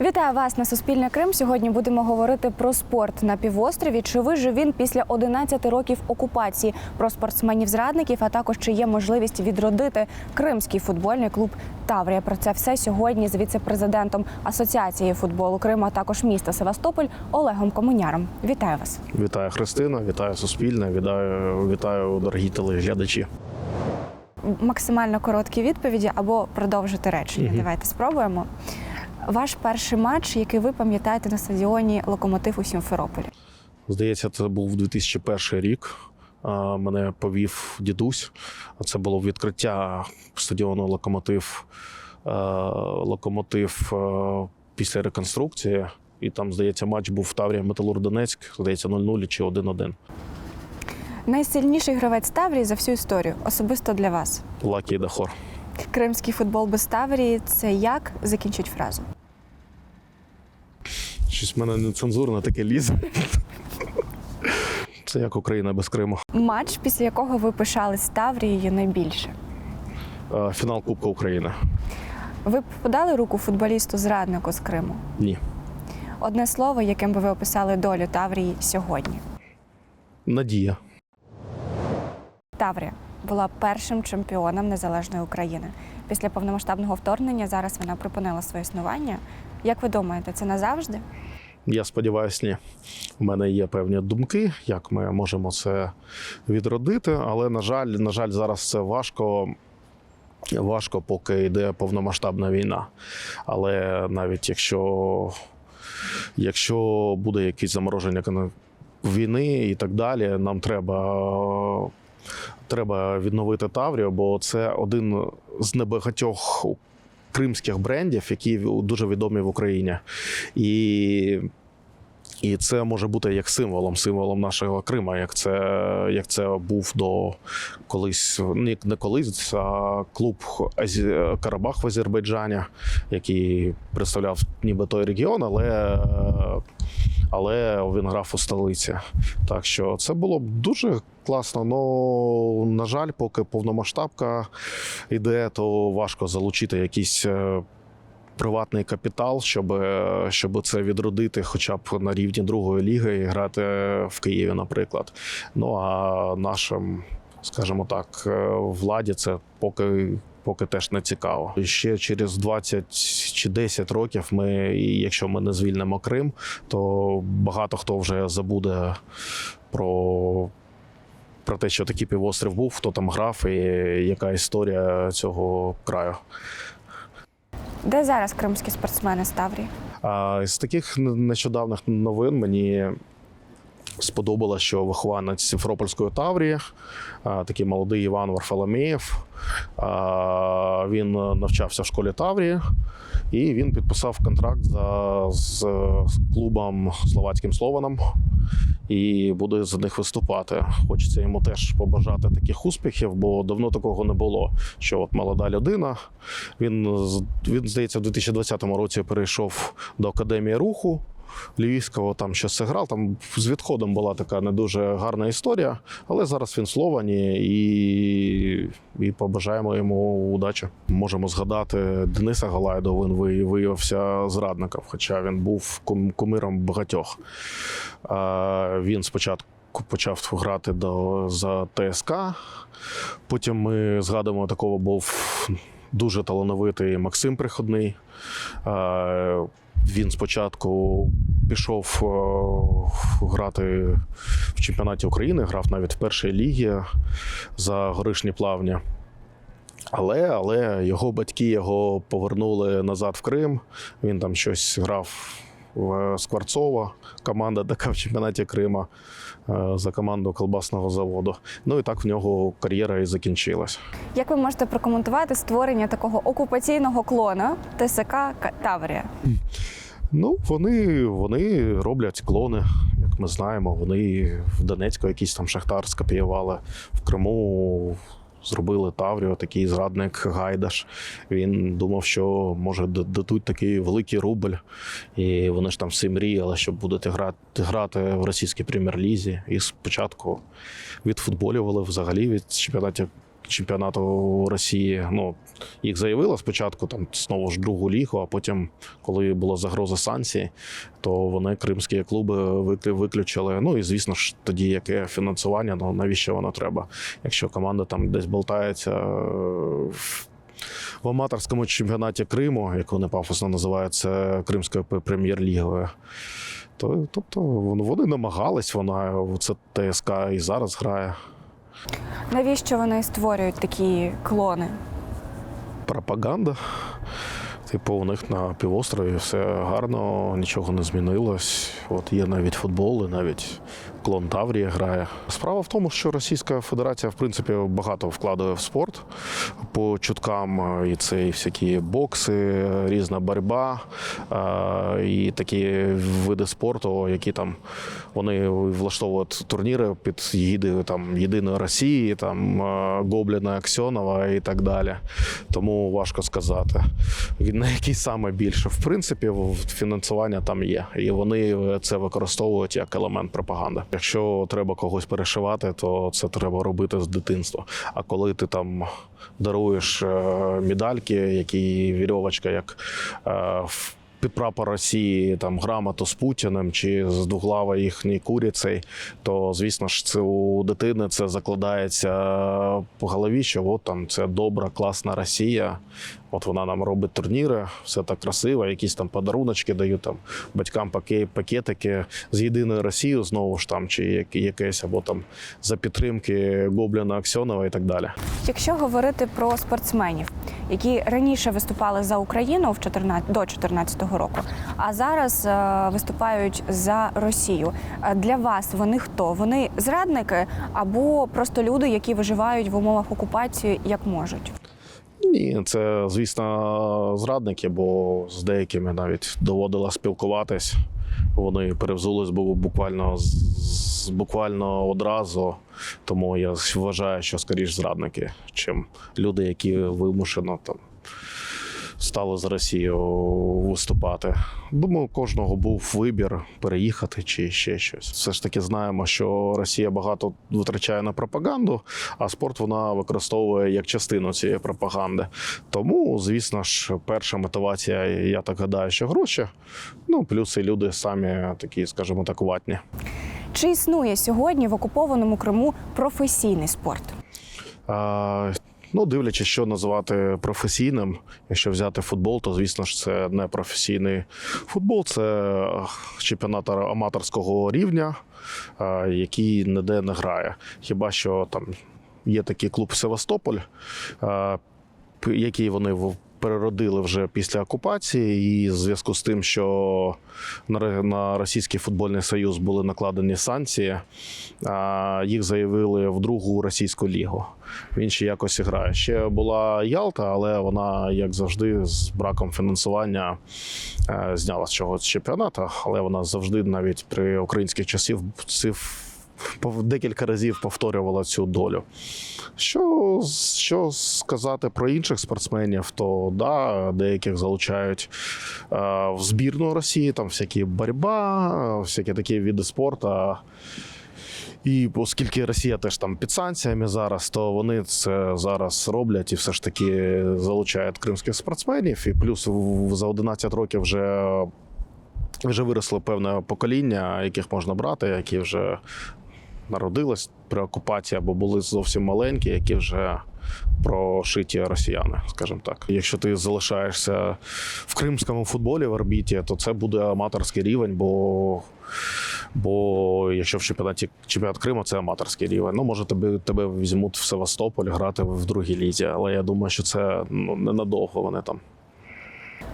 Вітаю вас на Суспільне Крим. Сьогодні будемо говорити про спорт на півострові. Чи вижив він після 11 років окупації? Про спортсменів-зрадників, а також чи є можливість відродити кримський футбольний клуб Таврія. Про це все сьогодні з віце-президентом Асоціації футболу Криму, а також міста Севастополь Олегом Комуняром. Вітаю вас. Вітаю Христина, вітаю Суспільне, вітаю, вітаю дорогі телеглядачі. Максимально короткі відповіді або продовжити речення. Мгм. Давайте спробуємо. Ваш перший матч, який ви пам'ятаєте на стадіоні Локомотив у Сімферополі. Здається, це був 2001 рік. Мене повів дідусь. Це було відкриття стадіону Локомотив. е, Локомотив е, після реконструкції. І там, здається, матч був в Таврія Металур Донецьк, здається, 0-0 чи 1-1. Найсильніший гравець Таврії за всю історію, особисто для вас. Лакі Дахор. Кримський футбол без Таврії це як закінчить фразу? Щось в мене нецензурне таке лізе. Це як Україна без Криму. Матч, після якого ви пишались Таврією найбільше. Е, Фінал Кубка України. Ви б подали руку футболісту зраднику з Криму? Ні. Одне слово, яким би ви описали долю Таврії сьогодні. Надія. Таврія була першим чемпіоном незалежної України. Після повномасштабного вторгнення зараз вона припинила своє існування. Як ви думаєте, це назавжди? Я сподіваюся, ні. У мене є певні думки, як ми можемо це відродити, але на жаль, на жаль, зараз це важко. Важко, поки йде повномасштабна війна. Але навіть якщо, якщо буде якесь замороження війни і так далі, нам треба, треба відновити Таврію, бо це один з небагатьох кримських брендів, які дуже відомі в Україні. І, і це може бути як символом, символом нашого Крима, як це, як це був до колись, не, не колись, а клуб Карабах в Азербайджані, який представляв ніби той регіон, але. Але він грав у столиці. Так що це було б дуже класно. Ну, на жаль, поки повномасштабка йде, то важко залучити якийсь е, приватний капітал, щоб, е, щоб це відродити хоча б на рівні другої ліги і грати в Києві, наприклад. Ну а нашим, скажімо так, е, владі це поки. Поки теж не цікаво. І ще через 20 чи 10 років ми, якщо ми не звільнимо Крим, то багато хто вже забуде про, про те, що такий півострів був, хто там грав, і яка історія цього краю. Де зараз кримські спортсмени? А з таких нещодавних новин мені сподобалося, що вихованець Сімферопольської Таврії, такий молодий Іван Варфоломєєв, він навчався в школі Таврії, і він підписав контракт за, з клубом словацьким Слованом і буде за них виступати. Хочеться йому теж побажати таких успіхів, бо давно такого не було. Що от молода людина, він, він здається, в 2020 році перейшов до академії руху. Львівського там щось грав. Там з відходом була така не дуже гарна історія, але зараз він Словані і, і побажаємо йому удачі. Можемо згадати Дениса Галайдо. Він ви- виявився зрадником, хоча він був кумиром багатьох. Він спочатку почав грати до, за ТСК. Потім ми згадуємо, такого був дуже талановитий Максим Приходний. Він спочатку пішов е, грати в чемпіонаті України, грав навіть в першій лігі за горишні плавні. Але, але його батьки його повернули назад в Крим. Він там щось грав Скворцова, команда така в чемпіонаті Крима е, за команду колбасного заводу. Ну і так в нього кар'єра і закінчилась. Як ви можете прокоментувати створення такого окупаційного клона ТСК Таврія? Ну, вони, вони роблять клони, як ми знаємо. Вони в Донецьку якийсь там шахтар скопіювали, в Криму зробили Таврію, такий зрадник Гайдаш. Він думав, що може дадуть такий великий рубль. І вони ж там всі мріяли, що будуть грати, грати в російській прем'єр-лізі. І спочатку відфутболювали взагалі від чемпіонатів чемпіонату Росії. Ну їх заявили спочатку там знову ж другу лігу, а потім, коли була загроза санкцій, то вони кримські клуби виклю- виключили. Ну і звісно ж, тоді яке фінансування, ну навіщо воно треба, якщо команда там десь болтається. е, в- аматорському чемпіонаті Криму, як вони пафосно називають, це Кримською прем'єр-лігою. То, тобто вони намагались, вона це ТСК і зараз грає. Навіщо вони створюють такі клони? Пропаганда. Типу, у них на півострові все гарно, нічого не змінилось. От є навіть футбол, і навіть клон Таврія грає. Справа в тому, що Російська Федерація, в принципі, багато вкладає в спорт по чуткам. е, І це і всякі бокси, різна боротьба, е, і такі види спорту, які там вони влаштовують турніри під егідою там єдиної Росії, там е, Гобліна Аксьонова і так далі. Тому важко сказати, на який саме більше. В принципі, фінансування там є, і вони це використовують як елемент пропаганди. Якщо треба когось перешивати, то це треба робити з дитинства. А коли ти там даруєш е, медальки, які вірьовочка, як е, в прапор Росії там грамоту з Путіним чи з Дуглава їхній курицей, то звісно ж це у дитини це закладається по голові, що от там це добра, класна Росія. От вона нам робить турніри, все так красиво, якісь там подаруночки дають там батькам пакетики з єдиною Росією, знову ж там, чи як- якесь, або там за підтримки Гобліна Аксьонова і так далі. Якщо говорити про спортсменів, які раніше виступали за Україну в 14, до 2014 року, а зараз е, виступають за Росію. е, Для вас вони хто? Вони зрадники або просто люди, які виживають в умовах окупації як можуть? Ні, це звісно зрадники, бо з деякими навіть доводило спілкуватись. Вони перевзулись бу- буквально буквально одразу. Тому я вважаю, що скоріш зрадники, чим люди, які вимушено там стали з Росією виступати. Думаю, у кожного був вибір переїхати чи ще щось. Все ж таки знаємо, що Росія багато витрачає на пропаганду, а спорт вона використовує як частину цієї пропаганди. Тому, звісно ж, перша мотивація, я так гадаю, що гроші. Ну, плюс і люди самі такі, скажімо так, ватні. Чи існує сьогодні в окупованому Криму професійний спорт? Ну, дивлячись, що називати професійним. Якщо взяти футбол, то звісно ж це не професійний футбол, це чемпіонат аматорського рівня, який ніде не грає. Хіба що там є такий клуб Севастополь, який вони переродили вже після окупації, і в зв'язку з тим, що на Російський футбольний союз були накладені санкції, їх заявили в другу російську лігу. Він ще якось грає. Ще була Ялта, але вона, як завжди, з браком фінансування е, зняла з цього чемпіонату. Але вона завжди, навіть при українських часів, циф пов- декілька разів повторювала цю долю. Що, що сказати про інших спортсменів, то да, деяких залучають е, в збірну Росії, там всякі боротьба, всякі такі види спорту. І оскільки Росія теж там під санкціями зараз, то вони це зараз роблять і все ж таки залучають кримських спортсменів. І плюс за 11 років вже, вже виросло певне покоління, яких можна брати, які вже народились при окупації або були зовсім маленькі, які вже прошиті росіяни, скажімо так. Якщо ти залишаєшся в кримському футболі в орбіті, то це буде аматорський рівень, бо, бо якщо в чемпіонаті чемпіонат Криму це аматорський рівень. Ну, може, тебе, тебе візьмуть в Севастополь грати в другій лізі, але я думаю, що це ну, ненадовго вони там.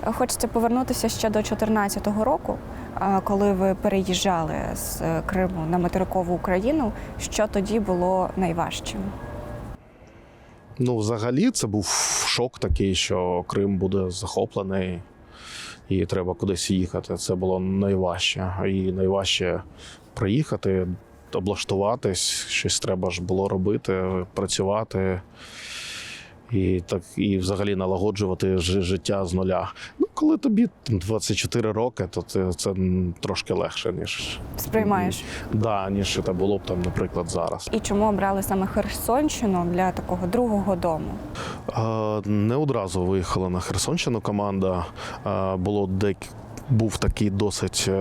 Хочеться повернутися ще до 2014 року, коли ви переїжджали з е, Криму на материкову Україну. Що тоді було найважчим? Ну, взагалі, це був шок такий, що Крим буде захоплений і треба кудись їхати. Це було найважче. І найважче приїхати, облаштуватись, щось треба ж було робити, працювати. І так і взагалі налагоджувати життя з нуля. Ну, коли тобі 24 роки, то це, це трошки легше, ніж, Сприймаєш. да, ніж це було б там, наприклад, зараз. І чому обрали саме Херсонщину для такого другого дому? Не одразу виїхала на Херсонщину команда. Було дек... Був такий досить е,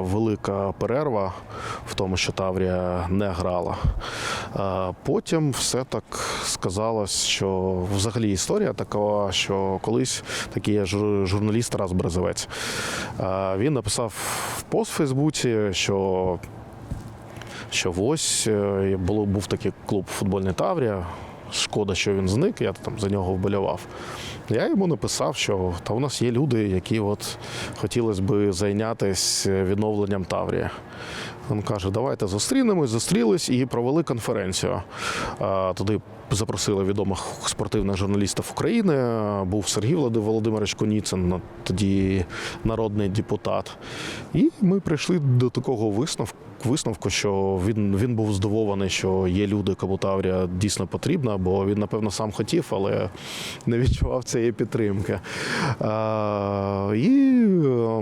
велика перерва в тому, що Таврія не грала. Е, Потім все так сказалось, що взагалі історія така, що колись такий журналіст Тарас Березовець. Е, Він написав пост в Фейсбуці, що що ось було, був такий клуб футбольний Таврія. Шкода, що він зник, я там за нього вболівав. Я йому написав, що та у нас є люди, які от хотілося б зайнятися відновленням Таврії. Він каже, давайте зустрінемось, зустрілись і провели конференцію. Туди запросили відомих спортивних журналістів України. Був Сергій Володимирович Коніцин, тоді народний депутат. І ми прийшли до такого висновку. Висновку, що він, він був здивований, що є люди, кому Таврія дійсно потрібна, бо він, напевно, сам хотів, але не відчував цієї підтримки. А, і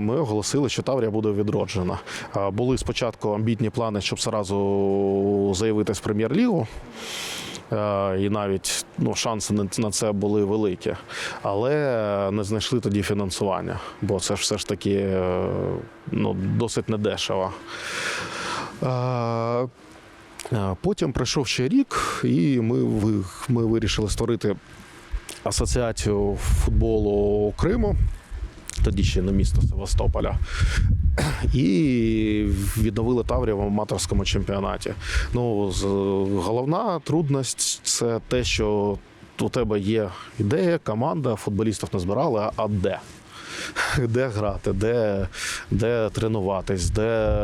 ми оголосили, що Таврія буде відроджена. А, були спочатку амбітні плани, щоб зразу заявитись в прем'єр-лігу. Е, І навіть ну, шанси на- на це були великі, але не знайшли тоді фінансування, бо це ж все ж таки е, ну, досить недешево. Потім пройшов ще рік, і ми, ми вирішили створити асоціацію футболу Криму. Тоді ще не місто Севастополя. І відновили Таврію в аматорському чемпіонаті. Ну, головна трудність це те, що у тебе є ідея, команда, футболістів не збирали, а де? Де грати, де, де тренуватись, де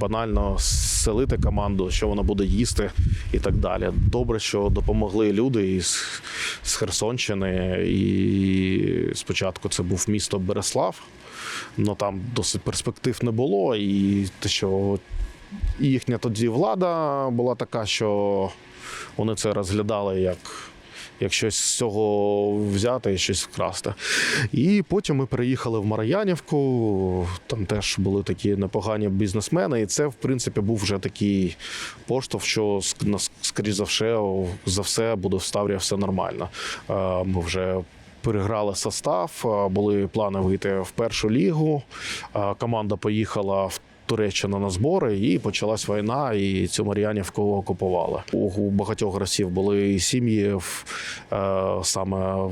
банально селити команду, що вона буде їсти і так далі. Добре, що допомогли люди із, з Херсонщини. І спочатку це був місто Береслав, але там досить перспектив не було. І те, що їхня тоді влада була така, що вони це розглядали як. Як щось з цього взяти і щось вкрасти. І потім ми переїхали в Мар'янівку. Там теж були такі непогані бізнесмени, і це, в принципі, був вже такий поштовх, що ск- нас- скоріш за все, за все буде в Ставрі все нормально. Е, Ми вже переграли состав, е, були плани вийти в першу лігу. Е, Команда поїхала. Туреччина на збори, і почалась війна, і цю Мар'янівку окупували. У, багатьох гравців були і сім'ї е, саме,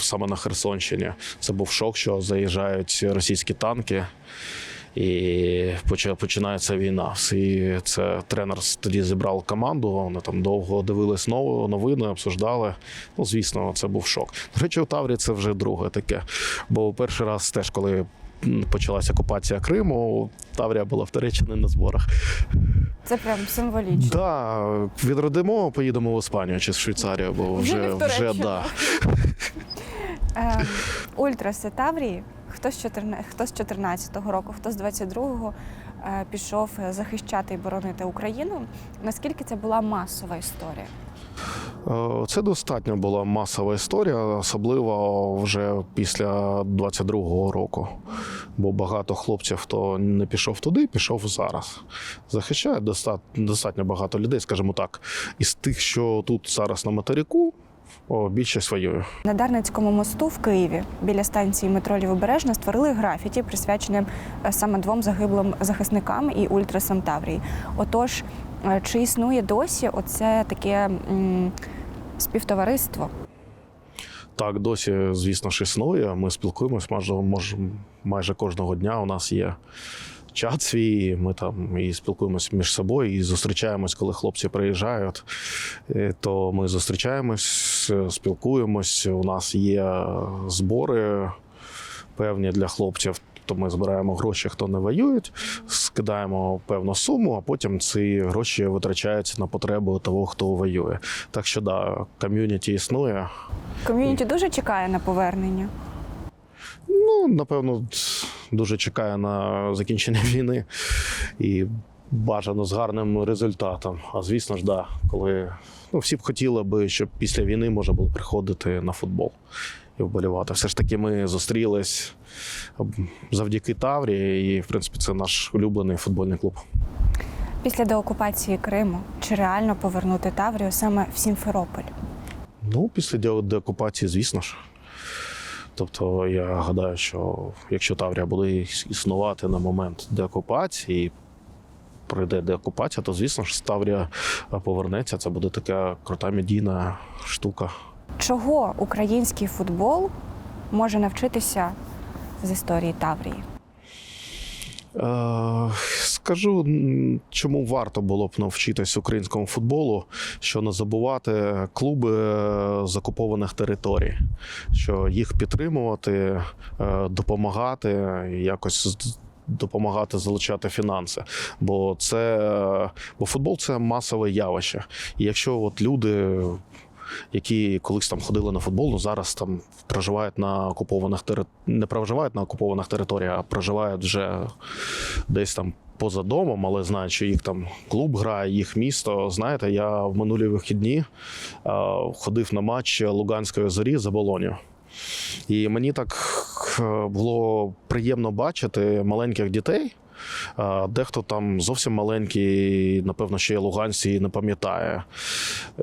саме на Херсонщині. Це був шок, що заїжджають російські танки. І починається війна. І це тренер тоді зібрав команду. Вони там довго дивились нов- новини, обсуждали. Ну, звісно, це був шок. До речі, у Таврі це вже друге таке. Бо перший раз теж, коли почалася окупація Криму, Таврія була в Туреччині на зборах. Це прям символічно. Да, відродимо, поїдемо в Іспанію чи в Швейцарію, бо Вже вже, вже, да. Е, Ультраси Таврії, хто з 14, хто з 14-го року, хто з 22-го е, пішов захищати і боронити Україну. Наскільки це була масова історія? Е, Це достатньо була масова історія, особливо вже після 22-го року. Бо багато хлопців, хто не пішов туди, пішов зараз. Захищає достатньо, багато людей, скажімо так. Із тих, що тут зараз на материку, о, більшість воює. На Дарницькому мосту в Києві біля станції метро Лівобережна створили графіті, присвячене е, саме двом загиблим захисникам і ультрасам Таврії. Отож, е, чи існує досі оце таке м, співтовариство? Так, досі, звісно ж, існує. Ми спілкуємось майже, майже кожного дня. У нас є чат свій, ми там і спілкуємось між собою, і зустрічаємось, коли хлопці приїжджають. Е, То ми зустрічаємось, спілкуємось. У нас є збори певні для хлопців. То ми збираємо гроші, хто не воюють, скидаємо певну суму, а потім ці гроші витрачаються на потреби того, хто воює. Так що да, ком'юніті існує. Ком'юніті дуже чекає на повернення. Ну, напевно, дуже чекає на закінчення війни і бажано з гарним результатом. А звісно ж, да, коли ну, всі б хотіли би, щоб після війни можна було приходити на футбол. І вболівати. Все ж таки, ми зустрілись завдяки Таврії, і в принципі це наш улюблений футбольний клуб. Після деокупації Криму чи реально повернути Таврію саме в Сімферополь? Ну, після деокупації, звісно ж. Тобто, я гадаю, що якщо Таврія буде існувати на момент деокупації, пройде деокупація, то звісно ж Таврія повернеться. Це буде така крута медійна штука. Чого український футбол може навчитися з історії Таврії? Е, Скажу, чому варто було б навчитись українському футболу, що не забувати клуби е, з окупованих територій, що їх підтримувати, е, допомагати, якось допомагати залучати фінанси. Бо це бо футбол це масове явище. І якщо от люди які колись там ходили на футбол, ну зараз там проживають на окупованих тери... не проживають на окупованих територіях, а проживають вже десь там поза домом, але знають, що їх там клуб грає, їх місто. Знаєте, я в минулі вихідні е, ходив на матч Луганської зорі за Болонію. І мені так е, було приємно бачити маленьких дітей. Дехто там зовсім маленький, напевно, ще й луганці і не пам'ятає.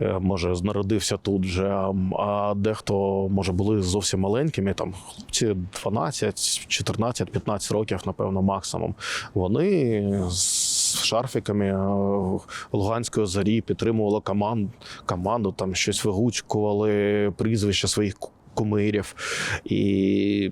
Е, Може, народився тут вже, а дехто, може, були зовсім маленькими, там хлопці 12, 14, 15 років, напевно, максимум. Вони з шарфіками е, Луганської зорі підтримували команд, команду, там щось вигучкували, прізвища своїх кумирів. І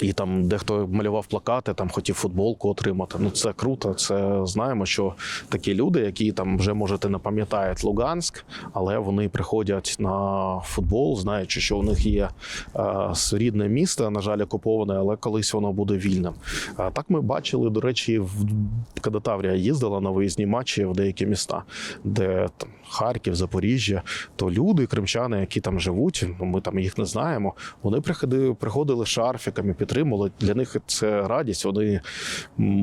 і там дехто малював плакати, там хотів футболку отримати. Ну це круто. Це знаємо, що такі люди, які там вже можете не пам'ятають Луганськ, але вони приходять на футбол, знаючи, що у них є е, рідне місто, на жаль, окуповане, але колись воно буде вільним. А так ми бачили, до речі, в коли Таврія їздила на виїзні матчі в деякі міста, де там Харків, Запоріжжя, то люди, кримчани, які там живуть, ну ми там їх не знаємо. Вони приходили, приходили шарфіками, підтримували. Для них це радість. Вони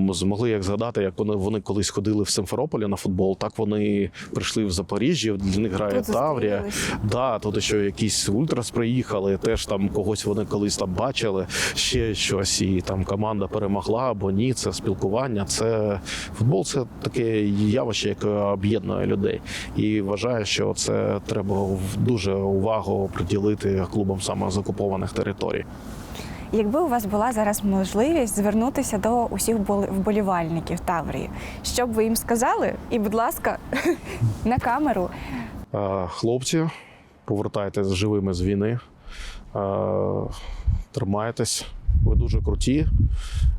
змогли як згадати, як вони, вони колись ходили в Симферополі на футбол. Так вони прийшли в Запоріжжя. Для них грає Тут Таврія. Да, тут ще якісь ультрас приїхали, теж там когось вони колись там бачили, ще щось, і там команда перемогла або ні. Це спілкування. Це футбол, це таке явище, яке об'єднує людей. І вважаю, що це треба в- дуже увагу приділити клубам саме з окупованих територій. Якби у вас була зараз можливість звернутися до усіх вболівальників Таврії, що б ви їм сказали? І, будь ласка, на камеру. Е, Хлопці, повертайтесь живими з війни. Е, Тримайтесь, ви дуже круті.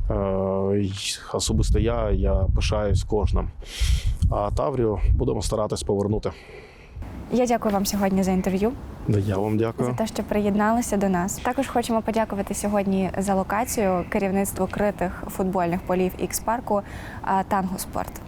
Е, Особисто я, я пишаюсь кожним. А Таврію будемо старатись повернути. Я дякую вам сьогодні за інтерв'ю, Я вам дякую за те, що приєдналися до нас. Також хочемо подякувати сьогодні за локацію керівництву критих футбольних полів Ікс парку Танго Спорт.